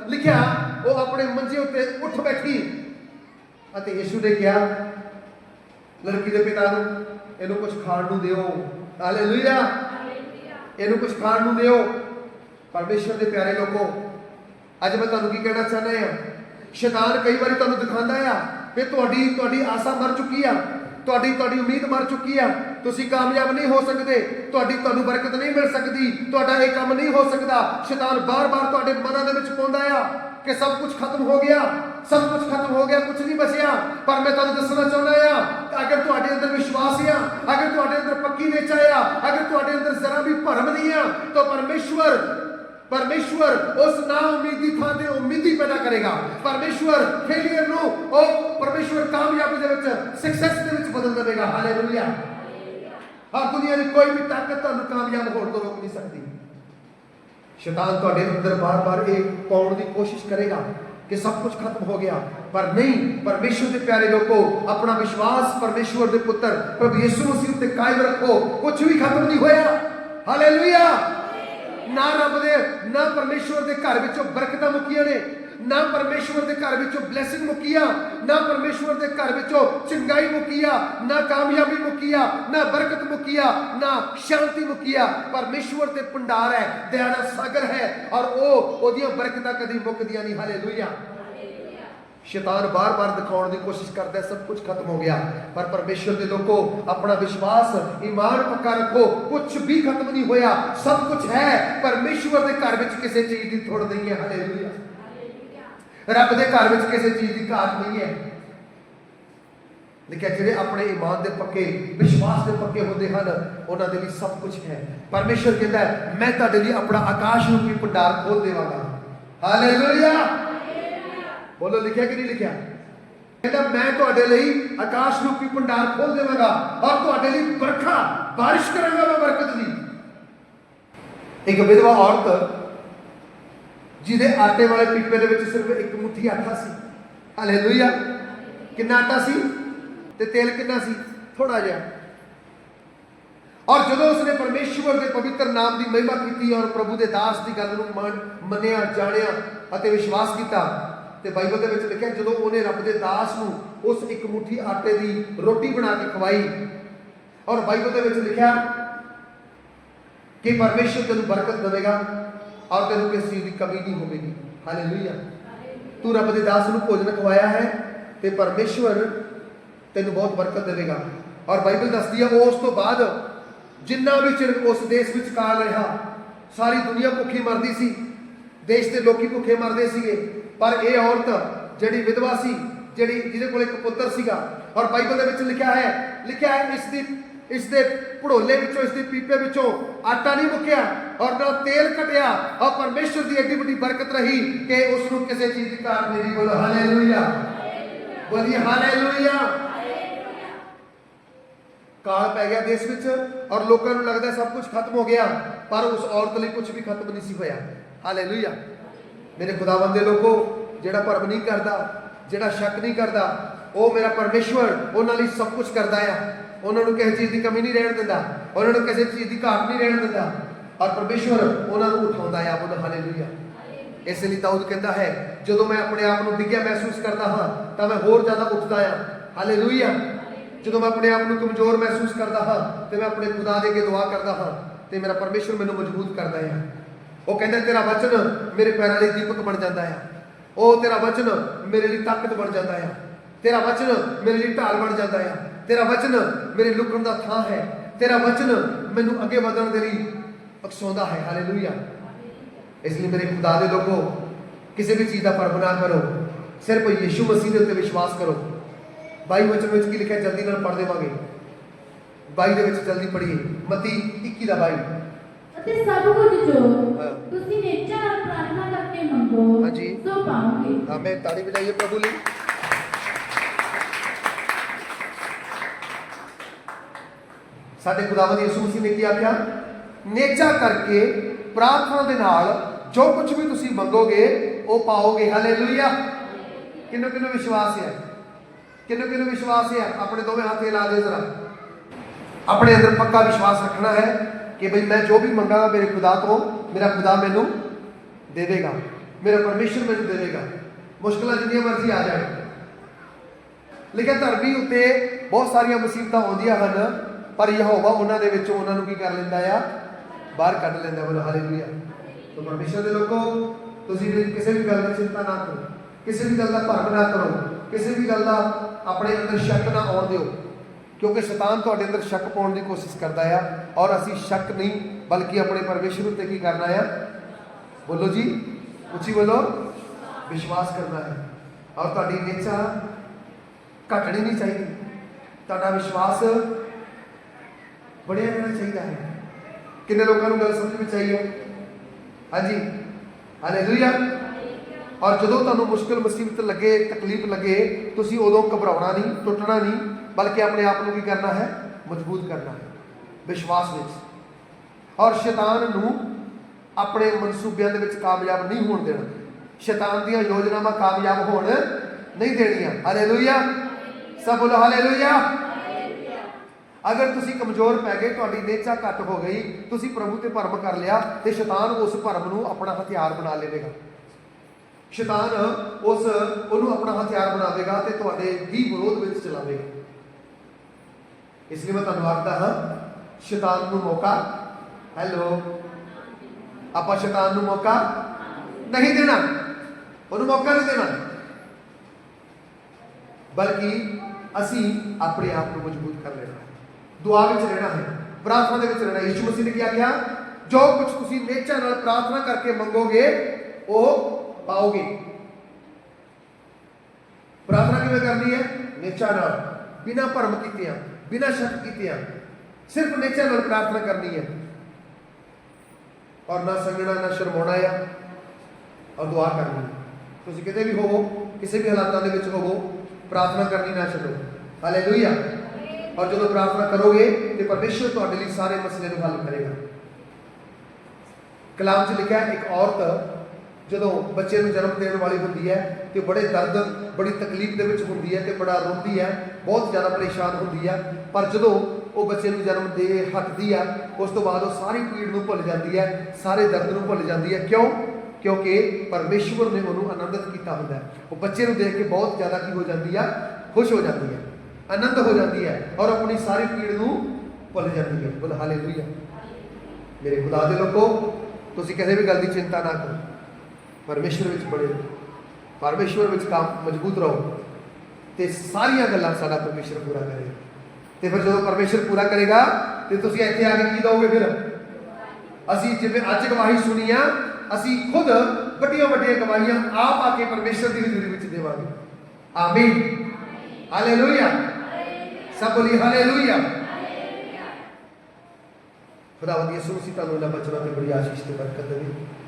ਲਿਖਿਆ ਉਹ ਆਪਣੇ ਮੰਜੇ ਉੱਤੇ ਉੱਠ ਬੈਠੀ। ਅਤੇ ਯਿਸੂ ਨੇ ਕਿਹਾ ਲੜਕੀ ਦੇ ਪਿਤਾ ਨੂੰ ਇਹਨੂੰ ਕੁਝ ਖਾਣ ਨੂੰ ਦਿਓ। ਹਾਲੇਲੂਇਆ ਇਹਨੂੰ ਕੁਝ ਖਾਣ ਨੂੰ ਦਿਓ। ਪਰਮੇਸ਼ਰ ਦੇ ਪਿਆਰੇ ਲੋਕੋ ਅੱਜ ਮੈਂ ਤੁਹਾਨੂੰ ਕੀ ਕਹਿਣਾ ਚਾਹੁੰਦਾ ਹਾਂ? ਸ਼ੈਤਾਨ ਕਈ ਵਾਰੀ ਤੁਹਾਨੂੰ ਦਿਖਾਉਂਦਾ ਆ ਕਿ ਤੁਹਾਡੀ ਤੁਹਾਡੀ ਆਸਾ ਮਰ ਚੁੱਕੀ ਆ। ਤੁਹਾਡੀ ਤੁਹਾਡੀ ਉਮੀਦ ਮਰ ਚੁੱਕੀ ਆ। ਤੁਸੀਂ ਕਾਮਯਾਬ ਨਹੀਂ ਹੋ ਸਕਦੇ। ਤੁਹਾਡੀ ਤੁਹਾਨੂੰ ਬਰਕਤ ਨਹੀਂ ਮਿਲ ਸਕਦੀ। ਤੁਹਾਡਾ ਇਹ ਕੰਮ ਨਹੀਂ ਹੋ ਸਕਦਾ। ਸ਼ੈਤਾਨ ਬਾਰ-ਬਾਰ ਤੁਹਾਡੇ ਮਨਾਂ ਦੇ ਵਿੱਚ ਪਾਉਂਦਾ ਆ ਕਿ ਸਭ ਕੁਝ ਖਤਮ ਹੋ ਗਿਆ। ਸਭ ਕੁਝ ਖਤਮ ਹੋ ਗਿਆ, ਕੁਝ ਨਹੀਂ ਬਚਿਆ। ਪਰ ਮੈਂ ਤੁਹਾਨੂੰ ਦੱਸਣਾ ਚਾਹੁੰਦਾ ਆ, ਅਗਰ ਤੁਹਾਡੇ ਅੰਦਰ ਵਿਸ਼ਵਾਸ ਆ, ਅਗਰ ਤੁਹਾਡੇ ਅੰਦਰ ਪੱਕੀ ਨਿਚਾ ਆ, ਅਗਰ ਤੁਹਾਡੇ ਅੰਦਰ ਜ਼ਰਾ ਵੀ ਭਰਮ ਨਹੀਂ ਆ, ਤਾਂ ਪਰਮੇਸ਼ਵਰ ਪਰਮੇਸ਼ਵਰ ਉਸ ਨਾ ਉਮੀਦੀ ਥਾਂ ਤੇ ਉਮੀਦੀ ਪੈਦਾ ਕਰੇਗਾ ਪਰਮੇਸ਼ਵਰ ਫੇਲਿਅਰ ਨੂੰ ਉਹ ਪਰਮੇਸ਼ਵਰ ਕਾਮਯਾਬੀ ਦੇ ਵਿੱਚ ਸਕਸੈਸ ਦੇ ਵਿੱਚ ਬਦਲ ਦੇਵੇਗਾ ਹਾਲੇਲੂਇਆ ਹਰ ਦੁਨੀਆ ਦੀ ਕੋਈ ਵੀ ਤਾਕਤ ਤੁਹਾਨੂੰ ਕਾਮਯਾਬ ਹੋਣ ਤੋਂ ਰੋਕ ਨਹੀਂ ਸਕਦੀ ਸ਼ੈਤਾਨ ਤੁਹਾਡੇ ਅੰਦਰ ਬਾਰ-ਬਾਰ ਇਹ ਪਾਉਣ ਦੀ ਕੋਸ਼ਿਸ਼ ਕਰੇਗਾ ਕਿ ਸਭ ਕੁਝ ਖਤਮ ਹੋ ਗਿਆ ਪਰ ਨਹੀਂ ਪਰਮੇਸ਼ਵਰ ਦੇ ਪਿਆਰੇ ਲੋਕੋ ਆਪਣਾ ਵਿਸ਼ਵਾਸ ਪਰਮੇਸ਼ਵਰ ਦੇ ਪੁੱਤਰ ਪ੍ਰਭੂ ਯਿਸੂ ਮਸੀਹ ਉੱਤੇ ਕਾਇਮ ਰੱਖੋ ਕੁਝ ਵੀ ਖਤਮ ਨਹੀਂ ਹੋਇਆ ਹਾਲੇਲੂਇਆ ਨਾ ਰੱਬ ਦੇ, ਨਾ ਪਰਮੇਸ਼ਵਰ ਦੇ ਘਰ ਵਿੱਚੋਂ ਬਰਕਤਾਂ ਮੁੱਕੀਆਂ ਨੇ, ਨਾ ਪਰਮੇਸ਼ਵਰ ਦੇ ਘਰ ਵਿੱਚੋਂ ਬਲੇਸਿੰਗ ਮੁੱਕੀ ਆ ਨਾ ਪਰਮੇਸ਼ਵਰ ਦੇ ਘਰ ਵਿੱਚੋਂ ਚੰਗਾਈ ਮੁੱਕੀ ਆ ਨਾ ਕਾਮਯਾਬੀ ਮੁੱਕੀ ਆ ਨਾ ਬਰਕਤ ਮੁੱਕੀ ਆ ਨਾ ਸ਼ਾਂਤੀ ਮੁੱਕੀ ਆ ਪਰਮੇਸ਼ਵਰ ਤੇ ਭੰਡਾਰ ਹੈ ਦਇਆ ਦਾ ਸਾਗਰ ਹੈ ਔਰ ਉਹ ਉਹਦੀਆਂ ਬਰਕਤਾਂ ਕਦੀ ਮੁੱਕਦੀਆਂ ਨਹੀਂ। ਹਾਲੇਲੂਇਆ ਸ਼ੈਤਾਨ ਬਾਰ-ਬਾਰ ਦਿਖਾਉਣ ਦੀ ਕੋਸ਼ਿਸ਼ ਕਰਦਾ ਸਭ ਕੁਝ ਖਤਮ ਹੋ ਗਿਆ। ਪਰ ਪਰਮੇਸ਼ਵਰ ਦੇ ਲੋਕੋ ਆਪਣਾ ਵਿਸ਼ਵਾਸ ਈਮਾਨ ਪੱਕਾ ਰੱਖੋ। ਕੁਝ ਵੀ ਖਤਮ ਨਹੀਂ ਹੋਇਆ ਸਭ ਕੁਝ ਹੈ। ਪਰਮੇਸ਼ਵਰ ਦੇ ਘਰ ਵਿੱਚ ਕਿਸੇ ਚੀਜ਼ ਦੀ ਥੋੜ ਨਹੀਂ ਹੈ। ਹਾਲੇਲੂਇਆ ਰੱਬ ਦੇ ਘਰ ਵਿੱਚ ਕਿਸੇ ਚੀਜ਼ ਦੀ ਘਾਟ ਨਹੀਂ ਹੈ। ਲਿਖਿਆ ਜਿਹੜੇ ਆਪਣੇ ਈਮਾਨ ਦੇ ਪੱਕੇ ਵਿਸ਼ਵਾਸ ਦੇ ਪੱਕੇ ਹੁੰਦੇ ਹਨ ਉਹਨਾਂ ਦੇ ਲਈ ਸਭ ਕੁਝ ਹੈ। ਪਰਮੇਸ਼ਵਰ ਕਹਿੰਦਾ ਮੈਂ ਤੁਹਾਡੇ ਲਈ ਆਪਣਾ ਆਕਾਸ਼ ਰੂਪੀ ਭੰਡਾਰ ਖੋਲ ਦੇਵਾਂਗਾ। ਹਾਲੇਲੂਇਆ ਬੋਲੋ, ਲਿਖਿਆ ਕਿ ਨਹੀਂ ਲਿਖਿਆ? ਕਹਿੰਦਾ, ਮੈਂ ਤੁਹਾਡੇ ਲਈ ਆਕਾਸ਼ ਰੂਪੀ ਭੰਡਾਰ ਖੋਲ ਦੇਵਾਂਗਾ ਔਰ ਤੁਹਾਡੇ ਲਈ ਬਰਖਾ ਬਾਰਿਸ਼ ਕਰਾਂਗਾ ਮੈਂ ਬਰਕਤ ਦੀ। ਇੱਕ ਵਿਧਵਾ ਔਰਤ, ਜਿਹਦੇ ਆਟੇ ਵਾਲੇ ਪੀਪੇ ਦੇ ਵਿੱਚ ਸਿਰਫ ਇੱਕ ਮੁੱਠੀ ਆਟਾ ਸੀ। ਹਾਲੇਲੂਇਆ ਕਿੰਨਾ ਆਟਾ ਸੀ? ਤੇ ਤੇਲ ਕਿੰਨਾ ਸੀ? ਥੋੜਾ ਜਿਹਾ। ਔਰ ਜਦੋਂ ਉਸਨੇ ਪਰਮੇਸ਼ਵਰ ਦੇ ਪਵਿੱਤਰ ਨਾਮ ਦੀ ਮਹਿਮਾ ਕੀਤੀ ਔਰ ਪ੍ਰਭੂ ਦੇ ਦਾਸ ਦੀ ਗੱਲ ਨੂੰ ਮੰਨ- ਮੰਨਿਆ, ਜਾਣਿਆ ਅਤੇ ਵਿਸ਼ਵਾਸ ਕੀਤਾ ਤੇ ਬਾਈਬਲ ਦੇ ਵਿੱਚ ਲਿਖਿਆ ਜਦੋਂ ਉਹਨੇ ਰੱਬ ਦੇ ਦਾਸ ਨੂੰ ਉਸ ਇੱਕ ਮੁਠੀ ਆਟੇ ਦੀ ਰੋਟੀ ਬਣਾ ਕੇ ਖਵਾਈ, ਔਰ ਬਾਈਬਲ ਦੇ ਵਿੱਚ ਲਿਖਿਆ ਕਿ ਪਰਮੇਸ਼ਰ ਤੈਨੂੰ ਬਰਕਤ ਦੇਵੇਗਾ ਔਰ ਤੈਨੂੰ ਕਿਸੇ ਚੀਜ਼ ਦੀ ਕਮੀ ਨਹੀਂ ਹੋਵੇਗੀ। ਹਾਲੇਲੂਇਆ ਤੂੰ ਰੱਬ ਦੇ ਦਾਸ ਨੂੰ ਭੋਜਨ ਖਵਾਇਆ ਹੈ ਤੇ ਪਰਮੇਸ਼ਵਰ ਤੈਨੂੰ ਬਹੁਤ ਬਰਕਤ ਦੇਵੇਗਾ। ਔਰ ਬਾਈਬਲ ਦੱਸਦੀ ਹੈ ਉਹ ਉਸ ਤੋਂ ਬਾਅਦ ਜਿੰਨਾ ਵੀ ਚਿਰ ਉਸ ਦੇਸ਼ ਵਿੱਚ ਕਾਲ ਰਿਹਾ, ਸਾਰੀ ਦੁਨੀਆ ਭੁੱਖੀ ਮਰਦੀ ਸੀ, ਦੇਸ਼ ਦੇ ਲੋਕੀ ਭੁੱਖੇ ਮਰਦੇ ਸੀਗੇ ਪਰ ਇਹ ਔਰਤ ਜਿਹੜੀ ਵਿਧਵਾ ਸੀ, ਜਿਹੜੀ ਜਿਹਦੇ ਕੋਲ ਇੱਕ ਪੁੱਤਰ ਸੀਗਾ, ਔਰ ਬਾਈਬਲ ਦੇ ਵਿੱਚ ਲਿਖਿਆ ਹੈ ਲਿਖਿਆ ਹੈ ਇਸ ਦੀ, ਇਸ ਦੇ ਭੜੋਲੇ ਵਿੱਚੋਂ, ਇਸ ਦੇ ਪੀਪੇ ਵਿੱਚੋਂ ਆਟਾ ਨਹੀਂ ਮੁੱਕਿਆ, ਔਰ ਨਾ ਤੇਲ ਘਟਿਆ, ਔਰ ਪਰਮੇਸ਼ਰ ਦੀ ਐਡੀ ਵੱਡੀ ਬਰਕਤ ਰਹੀ ਕਿ ਉਸ ਨੂੰ ਕਿਸੇ ਚੀਜ਼ ਦੀ ਘਾਟ ਨਹੀਂ ਬੋਲੋ ਹਾਲੇਲੂਇਆ। ਬੋਲੀ ਹਾਲੇਲੂਇਆ। ਕਾਲ ਪੈ ਗਿਆ ਦੇਸ਼ ਵਿੱਚ, ਔਰ ਲੋਕਾਂ ਨੂੰ ਲੱਗਦਾ ਸਭ ਕੁਝ ਖਤਮ ਹੋ ਗਿਆ, ਪਰ ਉਸ ਔਰਤ ਲਈ ਕੁਝ ਵੀ ਖਤਮ ਨਹੀਂ ਸੀ ਹੋਇਆ। ਹਾਲੇਲੂਇਆ। ਮੇਰੇ ਖੁਦਾਵੰਦ ਦੇ ਲੋਕੋ, ਜਿਹੜਾ ਭਰਮ ਨਹੀਂ ਕਰਦਾ, ਜਿਹੜਾ ਸ਼ੱਕ ਨਹੀਂ ਕਰਦਾ, ਉਹ ਮੇਰਾ ਪਰਮੇਸ਼ਵਰ ਉਹਨਾਂ ਲਈ ਸਭ ਕੁਝ ਕਰਦਾ ਆ। ਉਹਨਾਂ ਨੂੰ ਕਿਸੇ ਚੀਜ਼ ਦੀ ਕਮੀ ਨਹੀਂ ਰਹਿਣ ਦਿੰਦਾ, ਉਹਨਾਂ ਨੂੰ ਕਿਸੇ ਚੀਜ਼ ਦੀ ਘਾਟ ਨਹੀਂ ਰਹਿਣ ਦਿੰਦਾ। ਔਰ ਪਰਮੇਸ਼ਵਰ ਉਹਨਾਂ ਨੂੰ ਉਠਾਉਂਦਾ ਆ ਬੋਲੋ ਹਾਲੇਲੂਇਆ। ਇਸ ਲਈ ਦਾਊਦ ਕਹਿੰਦਾ ਹੈ, ਜਦੋਂ ਮੈਂ ਆਪਣੇ ਆਪ ਨੂੰ ਡਿੱਗਿਆ ਮਹਿਸੂਸ ਕਰਦਾ ਹਾਂ, ਤਾਂ ਮੈਂ ਹੋਰ ਜ਼ਿਆਦਾ ਉੱਠਦਾ ਹਾਂ ਹਾਲੇਲੂਇਆ। ਜਦੋਂ ਮੈਂ ਆਪਣੇ ਆਪ ਨੂੰ ਕਮਜ਼ੋਰ ਮਹਿਸੂਸ ਕਰਦਾ ਹਾਂ, ਤੇ ਮੈਂ ਆਪਣੇ ਖੁਦਾ ਦੇ ਅੱਗੇ ਦੁਆ ਕਰਦਾ ਹਾਂ, ਤੇ ਮੇਰਾ ਪਰਮੇਸ਼ਰ ਮੈਨੂੰ ਮਜ਼ਬੂਤ ਕਰਦਾ ਹੈ ਉਹ ਕਹਿੰਦਾ, ਤੇਰਾ ਵਚਨ ਮੇਰੇ ਪੈਰਾਂ ਲਈ ਦੀਪਕ ਬਣ ਜਾਂਦਾ ਆ। ਉਹ ਤੇਰਾ ਵਚਨ ਮੇਰੇ ਲਈ ਤਾਕਤ ਬਣ ਜਾਂਦਾ ਆ। ਤੇਰਾ ਵਚਨ ਮੇਰੇ ਲਈ ਢਾਲ ਬਣ ਜਾਂਦਾ ਆ। ਤੇਰਾ ਵਚਨ ਮੇਰੇ ਲੁਕਣ ਦਾ ਥਾਂ ਹੈ। ਤੇਰਾ ਵਚਨ ਮੈਨੂੰ ਅੱਗੇ ਵਧਣ ਦੇ ਲਈ ਬਖਸ਼ਾਉਂਦਾ ਹੈ। ਹਾਲੇਲੂਇਆ। ਇਸ ਲਈ ਮੇਰੇ ਖੁਦਾ ਦੇ ਲੋਕੋ, ਕਿਸੇ ਵੀ ਚੀਜ਼ ਦਾ ਪਰਬ ਨਾ ਕਰੋ। ਸਿਰਫ ਯੀਸ਼ੂ ਮਸੀਹ ਦੇ ਉੱਤੇ ਵਿਸ਼ਵਾਸ ਕਰੋ। ਬਾਈ ਵਚਨ ਵਿੱਚ ਕੀ ਲਿਖਿਆ? ਜਲਦੀ ਨਾਲ ਪੜ੍ਹ ਦੇਵਾਂਗੇ। ਬਾਈ ਦੇ ਵਿੱਚ ਜਲਦੀ ਪੜ੍ਹੀਏ। ਮਤੀ 21 ਦਾ ਬਾਈ। ਅਤੇ ਸਭ ਕੁਝ ਜੋ ਹਾਂ। ਤੁਸੀਂ ਨੇਚਾ ਨਾਲ ਪ੍ਰਾਰਥਨਾ ਕਰਕੇ ਮੰਗੋ ਹਾਂਜੀ। ਸੋ ਪਾਓਗੇ हमें ताड़ी बजाइए प्रभु ली ਸਾਡੇ ਖੁਦਾਵੰਦ ਯਿਸੂ ਮਸੀਹ ਨੇ ਕੀ ਆਖਿਆ ਨੇਚਾ ਕਰਕੇ ਪ੍ਰਾਰਥਨਾ ਦੇ ਨਾਲ ਜੋ ਕੁਝ ਵੀ ਤੁਸੀਂ ਮੰਗੋਗੇ ਉਹ ਪਾਓਗੇ ਹਾਲੇਲੂਇਆ ਕਿੰਨੂੰ ਕਿੰਨੂੰ ਵਿਸ਼ਵਾਸ ਹੈ ਕਿੰਨੂੰ ਕਿੰਨੂੰ ਵਿਸ਼ਵਾਸ ਹੈ ਆਪਣੇ ਦੋਵੇਂ ਹੱਥ ਲਾ ਦਿਓ ਜ਼ਰਾ ਆਪਣੇ ਅੰਦਰ ਪੱਕਾ ਵਿਸ਼ਵਾਸ ਰੱਖਣਾ ਹੈ ਕਿ ਭਈ ਮੈਂ ਜੋ ਵੀ ਮੰਗਾਂਗਾ ਮੇਰੇ ਖੁਦਾ ਤੋਂ, ਮੇਰਾ ਖੁਦਾ ਮੈਨੂੰ ਦੇ ਦੇਗਾ ਮੇਰਾ ਪਰਮੇਸ਼ਰ ਮੈਨੂੰ ਦੇਵੇਗਾ। ਮੁਸ਼ਕਲਾਂ ਜਿੰਨੀਆਂ ਮਰਜ਼ੀ ਆ ਜਾਣ। ਲੇਕਿਨ ਧਰਮੀ ਉੱਤੇ ਬਹੁਤ ਸਾਰੀਆਂ ਮੁਸੀਬਤਾਂ ਆਉਂਦੀਆਂ ਹਨ, ਪਰ ਯਹੋਵਾ ਉਹਨਾਂ ਦੇ ਵਿੱਚੋਂ ਉਹਨਾਂ ਨੂੰ ਕੀ ਕਰ ਲੈਂਦਾ ਆ? ਬਾਹਰ ਕੱਢ ਲੈਂਦਾ ਬੋਲੋ, ਹਾਲੇਲੂਇਆ। ਤੋ ਪਰਮੇਸ਼ਰ ਦੇ ਲੋਕੋ, ਤੁਸੀਂ ਕਿਸੇ ਵੀ ਗੱਲ ਦੀ ਚਿੰਤਾ ਨਾ ਕਰੋ। ਕਿਸੇ ਵੀ ਗੱਲ ਦਾ ਭਰਮ ਨਾ ਕਰੋ। ਕਿਸੇ ਵੀ ਗੱਲ ਦਾ ਆਪਣੇ ਅੰਦਰ ਸ਼ੱਕ ਨਾ ਆਉਣ ਦਿਓ। ਕਿਉਂਕਿ ਸ਼ੈਤਾਨ ਤੁਹਾਡੇ ਅੰਦਰ ਸ਼ੱਕ ਪਾਉਣ ਦੀ ਕੋਸ਼ਿਸ਼ ਕਰਦਾ ਆ ਔਰ ਅਸੀਂ ਸ਼ੱਕ ਨਹੀਂ, ਬਲਕਿ ਆਪਣੇ ਪਰਮੇਸ਼ਰ ਉੱਤੇ ਕੀ ਕਰਨਾ ਆ? ਬੋਲੋ ਜੀ, ਉੱਚੀ ਬੋਲੋ, ਵਿਸ਼ਵਾਸ ਕਰਨਾ ਹੈ। ਔਰ ਤੁਹਾਡੀ ਨਿਚਾ ਘਟਣੀ ਨਹੀਂ ਚਾਹੀਦੀ। ਤੁਹਾਡਾ ਵਿਸ਼ਵਾਸ ਬੜਿਆ ਰਹਿਣਾ ਚਾਹੀਦਾ ਹੈ। ਕਿੰਨੇ ਲੋਕਾਂ ਨੂੰ ਗੱਲ ਸਮਝ ਵਿੱਚ ਆਈ ਹੈ? ਹਾਂਜੀ। ਹਾਲੇਲੂਇਆ ਔਰ ਜਦੋਂ ਤੁਹਾਨੂੰ ਮੁਸ਼ਕਲ ਮੁਸੀਬਤ ਲੱਗੇ, ਤਕਲੀਫ ਲੱਗੇ, ਤੁਸੀਂ ਉਦੋਂ ਘਬਰਾਉਣਾ ਨਹੀਂ, ਟੁੱਟਣਾ ਨਹੀਂ। ਬਲਕਿ ਆਪਣੇ ਆਪ ਨੂੰ ਕੀ ਕਰਨਾ ਹੈ? ਮਜ਼ਬੂਤ ਕਰਨਾ ਹੈ। ਵਿਸ਼ਵਾਸ ਵਿੱਚ। ਔਰ ਸ਼ੈਤਾਨ ਨੂੰ ਆਪਣੇ ਮਨਸੂਬਿਆਂ ਦੇ ਵਿੱਚ ਕਾਮਯਾਬ ਨਹੀਂ ਹੋਣ ਦੇਣਾ। ਸ਼ੈਤਾਨ ਦੀਆਂ ਯੋਜਨਾਵਾਂ ਕਾਮਯਾਬ ਹੋਣ ਨਹੀਂ ਦੇਣੀਆਂ। ਹਾਲੇਲੂਇਆ ਸਭ ਬੋਲੋ ਹਾਲੇਲੂਇਆ ਅਗਰ ਤੁਸੀਂ ਕਮਜ਼ੋਰ ਪੈ ਗਏ, ਤੁਹਾਡੀ ਨੇਚਾ ਘੱਟ ਹੋ ਗਈ, ਤੁਸੀਂ ਪ੍ਰਭੂ ਤੇ ਭਰਮ ਕਰ ਲਿਆ, ਤੇ ਸ਼ੈਤਾਨ ਉਸ ਭਰਮ ਨੂੰ ਆਪਣਾ ਹਥਿਆਰ ਬਣਾ ਲਵੇਗਾ। ਸ਼ੈਤਾਨ ਉਸ, ਉਹਨੂੰ ਆਪਣਾ ਹਥਿਆਰ ਬਣਾਵੇਗਾ ਤੇ ਤੁਹਾਡੇ ਹੀ ਵਿਰੋਧ ਵਿੱਚ ਚਲਾਵੇਗਾ। ਇਸ ਲਈ ਮੈਂ ਤੁਹਾਨੂੰ ਆਖਦਾ ਹਾਂ, ਸ਼ੈਤਾਨ ਨੂੰ ਮੌਕਾ, ਹੈਲੋ, ਆਪਾਂ ਸ਼ੈਤਾਨ ਨੂੰ ਮੌਕਾ ਨਹੀਂ ਦੇਣਾ। ਉਹਨੂੰ ਮੌਕਾ ਨਹੀਂ ਦੇਣਾ। ਬਲਕਿ ਅਸੀਂ ਆਪਣੇ ਆਪ ਨੂੰ ਮਜ਼ਬੂਤ ਕਰ ਲੈਣਾ ਹੈ। ਦੁਆ ਵਿੱਚ ਰਹਿਣਾ ਹੈ, ਪ੍ਰਾਰਥਨਾ ਦੇ ਵਿੱਚ ਰਹਿਣਾ ਹੈ। ਯਿਸੂ ਮਸੀਹ ਨੇ ਕਿਹਾ ਆਖਿਆ? ਜੋ ਕੁਝ ਤੁਸੀਂ ਨੇਚਾ ਨਾਲ ਪ੍ਰਾਰਥਨਾ ਕਰਕੇ ਮੰਗੋਗੇ, ਉਹ ਪਾਓਗੇ। ਪ੍ਰਾਰਥਨਾ ਕਿਵੇਂ ਕਰਨੀ ਹੈ? ਨੇਚਾ ਨਾਲ, ਬਿਨਾਂ ਭਰਮ ਕੀਤੇ ਆ ਬਿਨਾ ਸ਼ੱਕ ਕੀਤਿਆਂ ਸਿਰਫ ਨੇਚਰ ਨਾਲ ਪ੍ਰਾਰਥਨਾ ਕਰਨੀ ਹੈ। ਔਰ ਨਾ ਸੰਗਣਾ ਨਾ ਸ਼ਰਮਾਉਣਾ ਆ। ਔਰ ਦੁਆ ਕਰਨੀ ਤੁਸੀਂ ਕਿਤੇ ਵੀ ਹੋਵੋ, ਕਿਸੇ ਵੀ ਹਾਲਾਤਾਂ ਦੇ ਵਿੱਚ ਹੋਵੋ, ਪ੍ਰਾਰਥਨਾ ਕਰਨੀ ਨਾ ਛੱਡੋ। ਹਾਲੇਲੂਇਆ ਔਰ ਜਦੋਂ ਪ੍ਰਾਰਥਨਾ ਕਰੋਗੇ ਤੇ ਪਰਮੇਸ਼ਰ ਤੁਹਾਡੇ ਲਈ ਸਾਰੇ ਮਸਲੇ ਨੂੰ ਹੱਲ ਕਰੇਗਾ। ਕਲਾਮ 'ਚ ਲਿਖਿਆ ਇੱਕ ਔਰਤ ਜਦੋਂ ਬੱਚੇ ਨੂੰ ਜਨਮ ਦੇਣ ਵਾਲੀ ਹੁੰਦੀ ਹੈ ਤੇ ਬੜੇ ਦਰਦ, ਬੜੀ ਤਕਲੀਫ ਦੇ ਵਿੱਚ ਹੁੰਦੀ ਹੈ ਤੇ ਬੜਾ ਰੋਂਦੀ ਹੈ, ਬਹੁਤ ਜ਼ਿਆਦਾ ਪਰੇਸ਼ਾਨ ਹੁੰਦੀ ਹੈ। ਪਰ ਜਦੋਂ ਉਹ ਬੱਚੇ ਨੂੰ ਜਨਮ ਦੇ ਹਟਦੀ ਆ ਉਸ ਤੋਂ ਬਾਅਦ ਉਹ ਸਾਰੀ ਪੀੜ ਨੂੰ ਭੁੱਲ ਜਾਂਦੀ ਹੈ, ਸਾਰੇ ਦਰਦ ਨੂੰ ਭੁੱਲ ਜਾਂਦੀ ਹੈ। ਕਿਉਂ? ਕਿਉਂਕਿ ਪਰਮੇਸ਼ਵਰ ਨੇ ਉਹਨੂੰ ਆਨੰਦਿਤ ਕੀਤਾ ਹੁੰਦਾ ਉਹ ਬੱਚੇ ਨੂੰ ਦੇਖ ਕੇ ਬਹੁਤ ਜ਼ਿਆਦਾ ਕੀ ਹੋ ਜਾਂਦੀ ਆ ਖੁਸ਼ ਹੋ ਜਾਂਦੀ ਹੈ, ਆਨੰਦ ਹੋ ਜਾਂਦੀ ਹੈ ਔਰ ਆਪਣੀ ਸਾਰੀ ਪੀੜ ਨੂੰ ਭੁੱਲ ਜਾਂਦੀ ਹੈ। ਬੋਲ, ਹਾਲੇਲੂਇਆ। ਮੇਰੇ ਖੁਦਾ ਦੇ ਲੋਕੋ, ਤੁਸੀਂ ਕਿਸੇ ਵੀ ਗੱਲ ਦੀ ਚਿੰਤਾ ਨਾ ਕਰੋ। ਪਰਮੇਸ਼ਵਰ ਵਿੱਚ ਬੜੇ ਰਹੋ। ਵਿੱਚ ਕੰਮ ਮਜ਼ਬੂਤ ਰਹੋ ਤੇ ਸਾਰੀਆਂ ਗੱਲਾਂ ਸਾਡਾ ਪਰਮੇਸ਼ਵਰ ਪੂਰਾ ਕਰੇਗਾ ਤੇ ਫਿਰ ਜਦੋਂ ਪਰਮੇਸ਼ਵਰ ਪੂਰਾ ਕਰੇਗਾ ਤੇ ਤੁਸੀਂ ਇੱਥੇ ਆ ਕੇ ਕੀ ਦੋਗੇ ਫਿਰ? ਅਸੀਂ ਜਿਵੇਂ ਅੱਜ ਗਵਾਹੀ ਸੁਣੀ ਆ, ਅਸੀਂ ਖੁਦ ਵੱਡੀਆਂ ਵੱਡੀਆਂ ਗਵਾਹੀਆਂ ਆਪ ਆ ਕੇ ਪਰਮੇਸ਼ਵਰ ਦੀ ਹਜ਼ੂਰੀ ਵਿੱਚ ਦੇਵਾਂਗੇ। ਆਮੀਨ। ਹਾਲੇਲੂਇਆ। ਸਭ ਬੋਲੀ ਹਾਲੇਲੂਇਆ। ਖੁਦਾਵੰਦ ਯਿਸੂ ਮਸੀਹ ਤੁਹਾਨੂੰ ਇਹਨਾਂ ਬਚਨਾਂ ਤੇ ਬੜੀ ਆਸ਼ੀਸ਼ ਤੇ ਬਰਕਤ ਦੇਵੇ।